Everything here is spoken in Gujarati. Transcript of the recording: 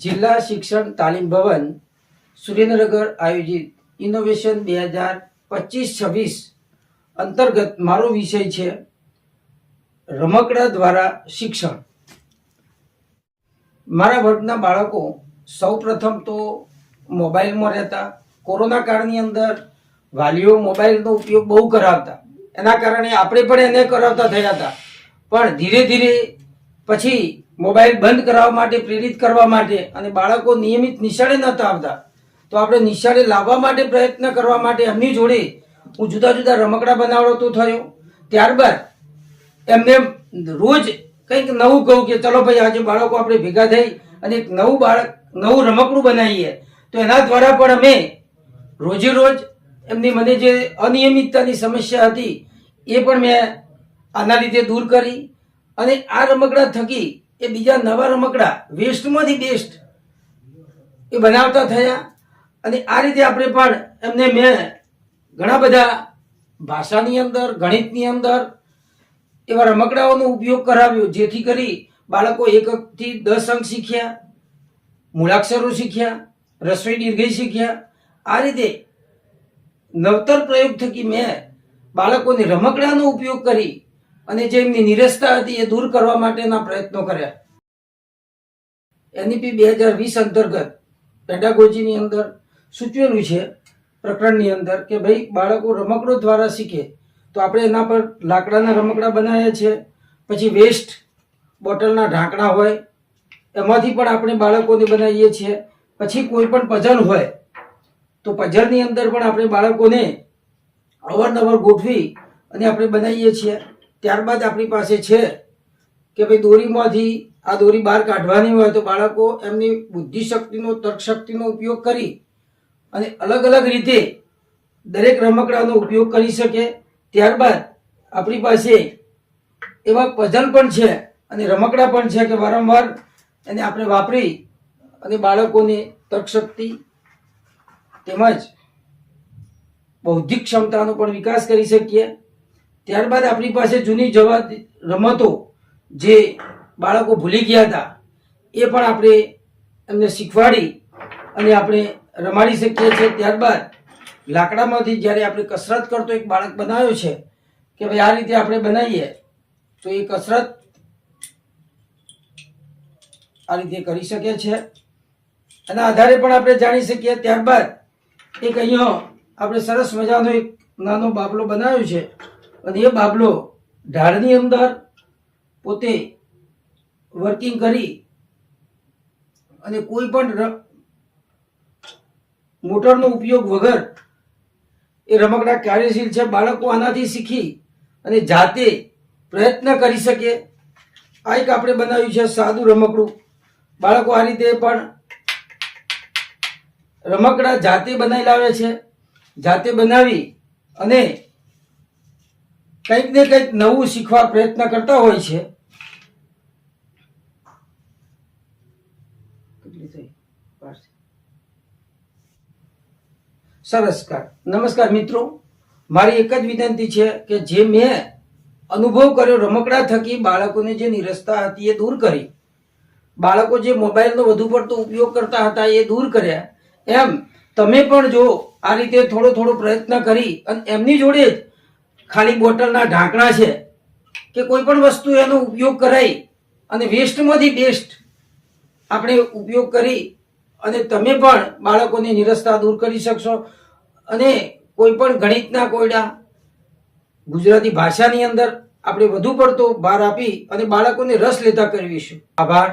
જિલ્લા શિક્ષણ તાલીમ ભવન સુરેન્દ્રનગર આયોજિત ઇનોવેશન બે હજાર પચીસ છવ્વીસ અંતર્ગત મારો વિષય છે રમકડા દ્વારા શિક્ષણ. મારા વર્ગના બાળકો સૌ પ્રથમ તો મોબાઈલમાં રહેતા, કોરોના કાળની અંદર વાલીઓ મોબાઈલનો ઉપયોગ બહુ કરાવતા. એના કારણે આપણે પણ એને કરાવતા થયા હતા. પણ ધીરે ધીરે પછી મોબાઈલ બંધ કરાવવા માટે, પ્રેરિત કરવા માટે અને બાળકો નિયમિત નિશાળે નહોતા આવતા તો આપણે નિશાળે લાવવા માટે પ્રયત્ન કરવા માટે એમની જોડે હું જુદા જુદા રમકડા બનાવડતો થયો. ત્યારબાદ એમને રોજ કંઈક નવું કહું કે, ચલો ભાઈ, આજે બાળકો આપણે ભેગા થઈ અને એક નવું બાળક, નવું રમકડું બનાવીએ. તો એના દ્વારા પણ અમે રોજે રોજ એમની મને જે અનિયમિતતાની સમસ્યા હતી એ પણ મેં આના લીધે દૂર કરી અને આ રમકડા થકી એ બીજા નવા રમકડા, વેસ્ટમાંથી બેસ્ટ એ બનાવતા થયા. અને આ રીતે આપણે પણ એમને મેં ઘણા બધા ભાષાની અંદર, ગણિતની અંદર એવા રમકડાઓનો ઉપયોગ કરાવ્યો, જેથી કરી બાળકો એકથી દસ અંક શીખ્યા, મૂળાક્ષરો શીખ્યા, રસોઈ દીર્ઘઈ શીખ્યા. આ રીતે નવતર પ્રયોગ થકી મેં બાળકોને રમકડાનો ઉપયોગ કરી અને જે એમની નિરસતા હતી એ દૂર કરવા માટેના પ્રયત્નો કર્યા. એનઈપી બે હજાર વીસ અંતર્ગત પેડાગોજીની અંદર સૂચવેલું છે, પ્રકરણની અંદર, કે ભાઈ બાળકો રમકડો દ્વારા શીખે, તો આપણે એના પર લાકડાના રમકડા બનાવ્યા છે, પછી વેસ્ટ બોટલના ઢાંકણા હોય, એમાંથી પણ આપણે બાળકોને બનાવીએ છીએ, પછી કોઈ પણ પઝલ હોય, તો પઝલની અંદર પણ આપણે બાળકોને અવારનવાર ગોઠવી અને આપણે બનાવીએ છીએ. ત્યારબાદ આપણી પાસે છે કે ભાઈ દોરીમાંથી આ દોરી બહાર કાઢવાની હોય તો બાળકો એમની બુદ્ધિ શક્તિનો તર્ક ઉપયોગ કરી અને અલગ અલગ રીતે દરેક રમકડાનો ઉપયોગ કરી શકે. ત્યારબાદ આપણી પાસે એવા પઝલ પણ છે અને રમકડા પણ છે કે વારંવાર એને આપણે વાપરી અને બાળકોને તર્કશક્તિ તેમજ બૌદ્ધિક ક્ષમતાનો પણ વિકાસ કરી શકીએ. ત્યારબાદ આપણી પાસે જૂની જવા રમતો જે બાળકો ભૂલી ગયા હતા, એ પણ આપણે એમને શીખવાડી અને આપણે રમાડી શકીએ છીએ. ત્યારબાદ લાકડામાંથી જ્યારે આપણે કસરત કરતો એક બાળક બનાવ્યો છે કે ભાઈ આ રીતે આપણે બનાવીએ, તો એ કસરત આ રીતે કરી શકે છે. એના આધારે પણ આપણે જાણી શકીએ. ત્યારબાદ એક અહીંયા આપણે સરસ મજાનો એક નાનો બાબલો બનાવ્યો છે. અને એ બાબલો ઢાળની અંદર પોતે વર્કિંગ કરી અને કોઈ પણ મોટરનો ઉપયોગ વગર એ રમકડા કાર્યશીલ છે, બાળકો આનાથી શીખી અને જાતે પ્રયત્ન કરી શકે. આ એક આપણે બનાવ્યું છે, સાદું રમકડું. બાળકો આ રીતે પણ રમકડા જાતે બનાવી લાવે છે. જાતે બનાવી અને કંઈક ને કંઈક નવું શીખવા પ્રયત્ન કરતા હોય છે. સરસ નમસ્કાર મિત્રો. મારી એક જ વિનંતી છે કે જે મેં અનુભવ કર્યો રમકડા થકી બાળકોને જે નિરસતા હતી એ દૂર કરી. બાળકો જે મોબાઈલનો વધુ પડતો ઉપયોગ કરતા હતા એ દૂર કર્યા. એમ તમે પણ જો આ રીતે થોડો થોડો પ્રયત્ન કરી અને એમની જોડે જ ખાલી બોટલના ઢાંકણા છે કે કોઈ પણ વસ્તુ એનો ઉપયોગ કરાય અને વેસ્ટમાંથી બેસ્ટ આપણે ઉપયોગ કરી અને તમે પણ બાળકોની નિરસતા દૂર કરી શકશો અને કોઈ પણ ગણિતના કોયડા ગુજરાતી ભાષાની અંદર આપણે વધુ પડતો ભાર આપી અને બાળકોને રસ લેતા કરવીશું. આભાર.